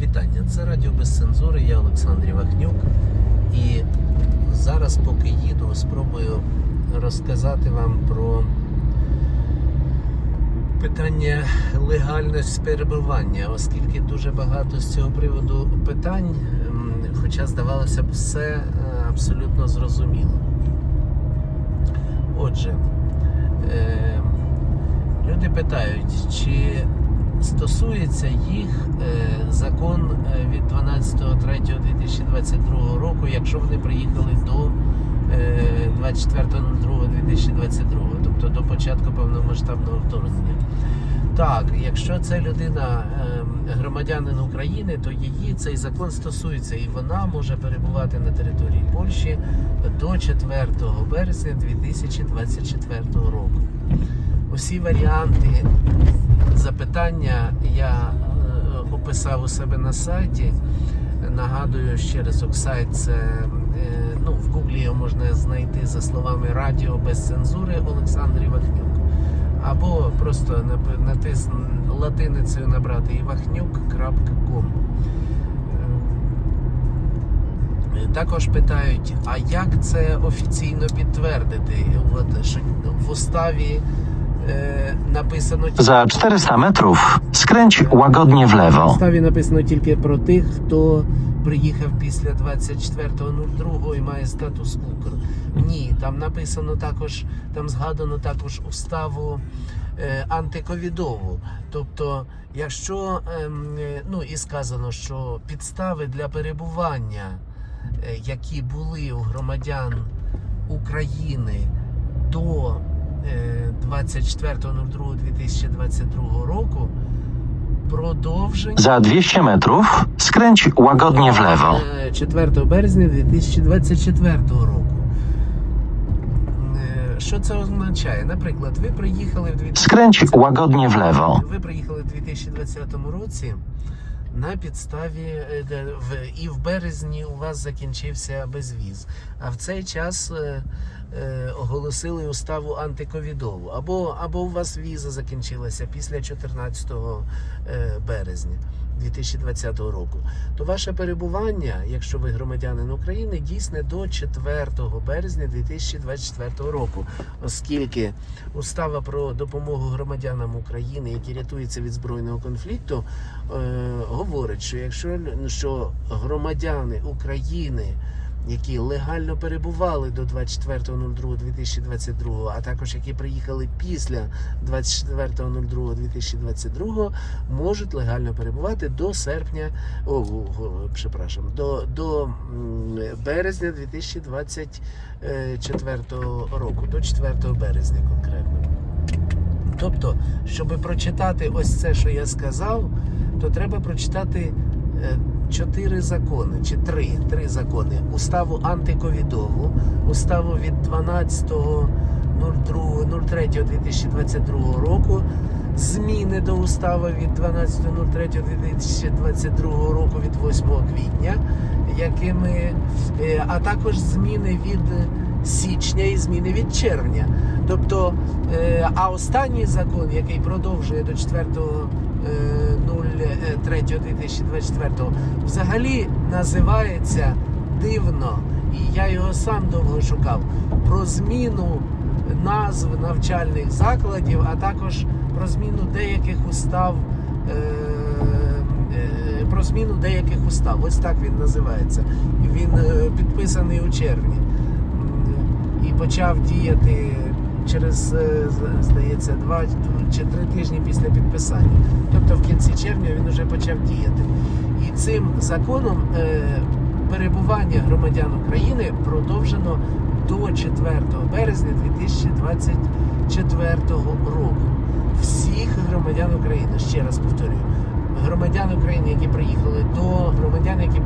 вітання. Це Радіо без цензури, я Олександр Івахнюк. І зараз, поки їду, спробую розказати вам про питання легальності перебування, оскільки дуже багато з цього приводу питань, ем, хоча здавалося б, все е, абсолютно зрозуміло. Отже, е, люди питають, чи стосується їх е, закон е, від 12.03.2022 року, якщо вони приїхали до е, 24.02.2022, тобто до початку повномасштабного вторгнення. Так, якщо це людина е, громадянин України, то її цей закон стосується, і вона може перебувати на території Польщі до 4 березня 2024 року. Усі варіанти запитання я е, описав у себе на сайті. Нагадую ще разок сайт це е, ну, в гуглі його можна знайти за словами Радіо без цензури Олександр Івахнюк. Або просто нап- натис латиницею набрати івахнюк.ком. Е, Також питають, а як це офіційно підтвердити? От, в уставі Za 400 metrów skręć łagodnie w lewo. уставі написано тільки про тих, хто приїхав після 24.02 і має статус Укр. Ні, там написано також, там згадано також уставу антиковідову. Тобто, якщо ем, ну і сказано, що підстави для перебування, е, які були у громадян України до 24.02.2022 року, продовжені Za 200 metrów skręć łagodnie w lewo. Е, 4 березня 2024 року. Е, Що це означає? Наприклад, ви приїхали в 2020 Skręć łagodnie w lewo. ви приїхали в 2020 році на підставі е, в і в березні у вас закінчився безвіз. А в цей час е, е, оголосили уставу антиковідову. Або, або у вас віза закінчилася після 14 е, березня. 2020 року, то ваше перебування, якщо ви громадянин України, дійсне до 4 березня 2024 року, оскільки устава про допомогу громадянам України, які рятуються від збройного конфлікту, говорить, що якщо лю- що громадяни України, які легально перебували до 24.02.2022, а також які приїхали після 24.02.2022, можуть легально перебувати до серпня, о, о, препрошую, до, до березня 2024 року, до 4 березня конкретно. Тобто, щоб прочитати ось це, що я сказав, то треба прочитати е, чотири закони чи три, три закони: уставу антиковідову, уставу від 12.03.2022 року, зміни до устави від 12.03.2022 року від 8 квітня, якими, е, а також зміни від січня і зміни від червня. Тобто, е, а останній закон, який продовжує до 4.03.2024, взагалі називається дивно, і я його сам довго шукав, про зміну назв навчальних закладів, а також про зміну деяких устав. е, е, Про зміну деяких устав. Ось так він називається. Він е, підписаний у червні і почав діяти через, е, здається, два чи три тижні після підписання. Тобто в кінці червня він вже почав діяти. І цим законом е, перебування громадян України продовжено до 4 березня 2024 року. Всіх громадян України, ще раз повторюю, громадян України, які приїхали до, громадян які.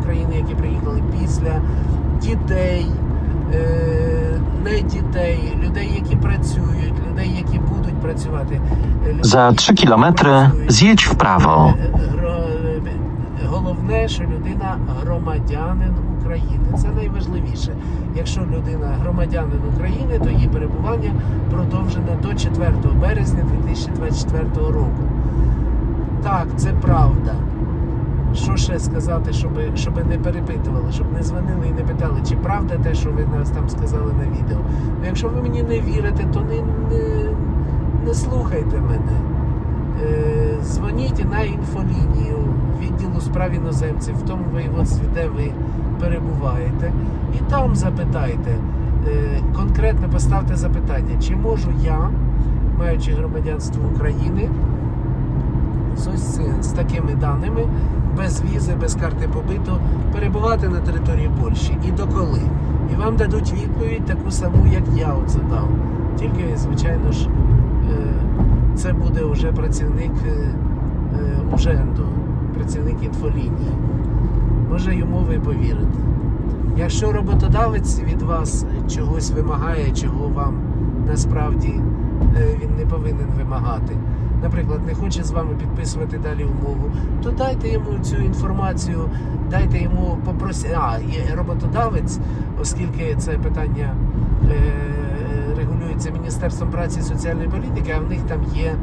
України, які приїхали після дітей, е, не дітей, людей, які працюють, людей, які будуть працювати. е, людей, Za які 3 kilometry працюють. zjedź w prawo. Е, гро- Головне, що людина громадянин України. Це найважливіше. Якщо людина громадянин України, то її перебування продовжене до 4 березня 2024 року. Так, це правда. Що ще сказати, щоб, щоб не перепитували, щоб не дзвонили і не питали, чи правда те, що ви нас там сказали на відео. Ну, якщо ви мені не вірите, то не, не, не слухайте мене. Е, дзвоніть на інфолінію відділу справ іноземців в тому воєводстві, де ви перебуваєте, і там запитайте. Е, конкретно поставте запитання, чи можу я, маючи громадянство України, з ось з такими даними, без візи, без карти побиту, перебувати на території Польщі і доколи. І вам дадуть відповідь таку саму, як я оце дав. Тільки, звичайно ж, е, це буде вже працівник е, е, Уженду, працівник інфолінії. Може йому ви повірите. Якщо роботодавець від вас чогось вимагає, чого вам насправді він не повинен вимагати, наприклад, не хоче з вами підписувати далі умову, то дайте йому цю інформацію, дайте йому попросити. А, є роботодавець, оскільки це питання е, регулюється Міністерством праці і соціальної політики, а в них там є,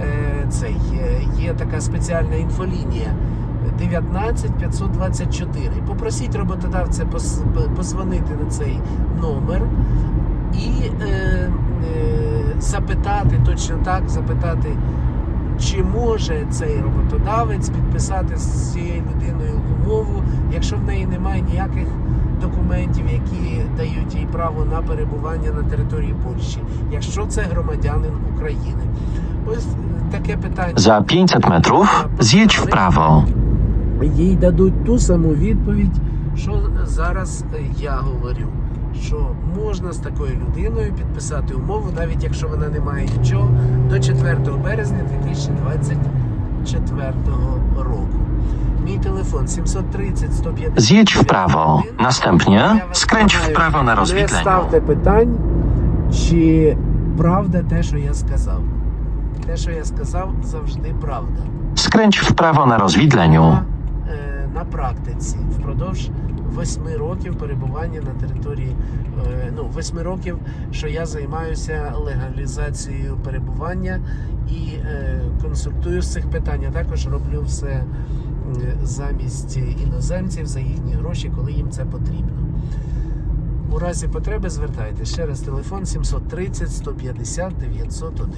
е, цей, е, є така спеціальна інфолінія. 19 524. Попросіть роботодавця позвонити на цей номер і е, е, запитати точно так, запитати, чи може цей роботодавець підписати з цією людиною умову, якщо в неї немає ніяких документів, які дають їй право на перебування на території Польщі, якщо це громадянин України. Ось таке питання. Za 500 metrów zjedź w prawo. їй дадуть ту саму відповідь, що зараз я говорю. Що можна з такою людиною підписати умову, навіть якщо вона не має нічого, до 4 березня 2024 року. Мій телефон 730 150. Zjedź w prawo. Następnie skręć w prawo na Не ставте питань, чи правда те, що я сказав. Те, що я сказав, завжди правда. Skręć w prawo na rozwidleniu. На, практиці впродовж восьми років перебування на території, е, ну, восьми років, що я займаюся легалізацією перебування і е, консультую з цих питань. Також роблю все замість іноземців за їхні гроші, коли їм це потрібно. У разі потреби звертайтеся. Ще раз телефон 730 150 901.